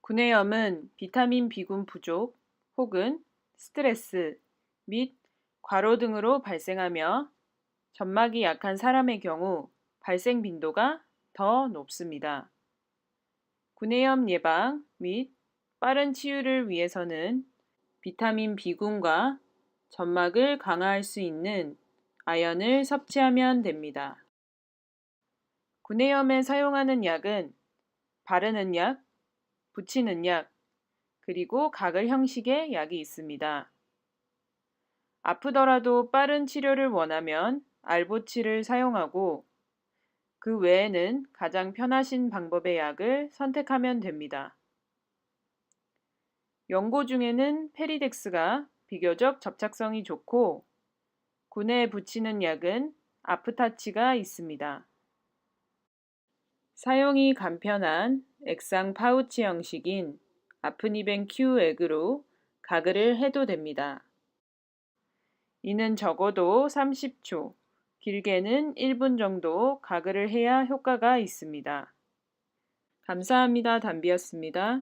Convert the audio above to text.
구내염은 비타민 B군 부족 혹은 스트레스 및 과로 등으로 발생하며 점막이 약한 사람의 경우 발생 빈도가 더 높습니다. 구내염 예방 및 빠른 치유를 위해서는 비타민 B군과 점막을 강화할 수 있는 아연을 섭취하면 됩니다. 구내염에 사용하는 약은 바르는 약, 붙이는 약, 그리고 가글 형식의 약이 있습니다. 아프더라도 빠른 치료를 원하면 알보치를 사용하고 그 외에는 가장 편하신 방법의 약을 선택하면 됩니다. 연고 중에는 페리덱스가 비교적 접착성이 좋고 군에 붙이는 약은 아프타치가 있습니다. 사용이 간편한 액상 파우치 형식인 아프니벤 Q 액으로 가글을 해도 됩니다. 이는 적어도 30초, 길게는 1분 정도 가글을 해야 효과가 있습니다. 감사합니다. 담비였습니다.